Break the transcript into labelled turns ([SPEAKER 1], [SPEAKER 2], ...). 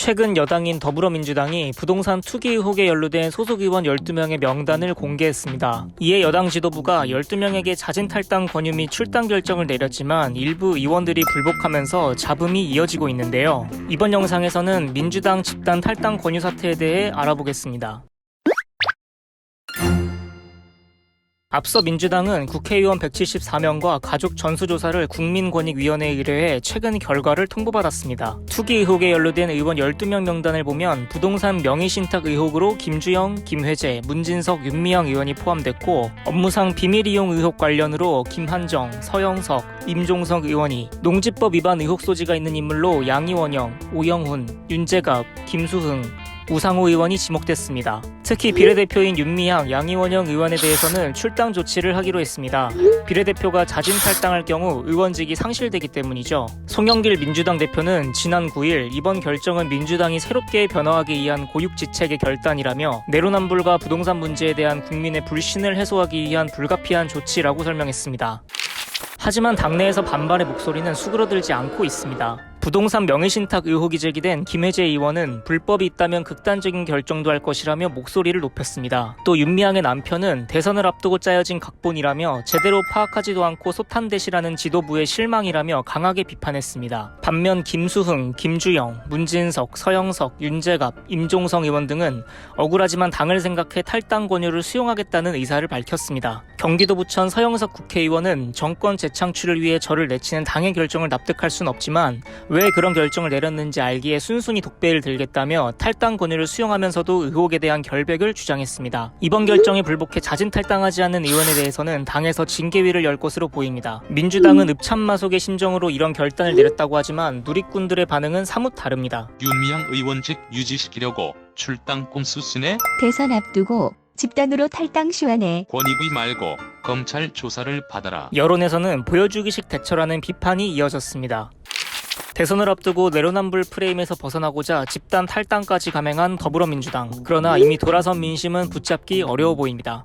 [SPEAKER 1] 최근 여당인 더불어민주당이 부동산 투기 의혹에 연루된 소속 의원 12명의 명단을 공개했습니다. 이에 여당 지도부가 12명에게 자진 탈당 권유 및 출당 결정을 내렸지만 일부 의원들이 불복하면서 잡음이 이어지고 있는데요. 이번 영상에서는 민주당 집단 탈당 권유 사태에 대해 알아보겠습니다. 앞서 민주당은 국회의원 174명과 가족 전수조사를 국민권익위원회에 의뢰해 최근 결과를 통보받았습니다. 투기 의혹에 연루된 의원 12명 명단을 보면 부동산 명의신탁 의혹으로 김주영, 김회재, 문진석, 윤미향 의원이 포함됐고 업무상 비밀 이용 의혹 관련으로 김한정, 서영석, 임종석 의원이 농지법 위반 의혹 소지가 있는 인물로 양이원영, 오영훈, 윤재갑, 김수흥, 우상호 의원이 지목됐습니다. 특히 비례대표인 윤미향, 양이원영 의원에 대해서는 출당 조치를 하기로 했습니다. 비례대표가 자진 탈당할 경우 의원직이 상실되기 때문이죠. 송영길 민주당 대표는 지난 9일 이번 결정은 민주당이 새롭게 변화하기 위한 고육지책의 결단이라며 내로남불과 부동산 문제에 대한 국민의 불신을 해소하기 위한 불가피한 조치라고 설명했습니다. 하지만 당내에서 반발의 목소리는 수그러들지 않고 있습니다. 부동산 명의신탁 의혹이 제기된 김혜재 의원은 불법이 있다면 극단적인 결정도 할 것이라며 목소리를 높였습니다. 또 윤미향의 남편은 대선을 앞두고 짜여진 각본이라며 제대로 파악하지도 않고 소탄대시라는 지도부의 실망이라며 강하게 비판했습니다. 반면 김수흥, 김주영, 문진석, 서영석, 윤재갑, 임종성 의원 등은 억울하지만 당을 생각해 탈당 권유를 수용하겠다는 의사를 밝혔습니다. 경기도 부천 서영석 국회의원은 정권 재창출을 위해 저를 내치는 당의 결정을 납득할 순 없지만 왜 그런 결정을 내렸는지 알기에 순순히 독배를 들겠다며 탈당 권유를 수용하면서도 의혹에 대한 결백을 주장했습니다. 이번 결정에 불복해 자진 탈당하지 않는 의원에 대해서는 당에서 징계위를 열 것으로 보입니다. 민주당은 읍참마속의 심정으로 이런 결단을 내렸다고 하지만 누리꾼들의 반응은 사뭇 다릅니다.
[SPEAKER 2] 윤미향 의원직 유지시키려고 출당 꼼수 쓰네?
[SPEAKER 3] 대선 앞두고 집단으로 탈당 시환해
[SPEAKER 2] 권익위 말고 검찰 조사를 받아라.
[SPEAKER 1] 여론에서는 보여주기식 대처라는 비판이 이어졌습니다. 대선을 앞두고 내로남불 프레임에서 벗어나고자 집단 탈당까지 감행한 더불어민주당. 그러나 이미 돌아선 민심은 붙잡기 어려워 보입니다.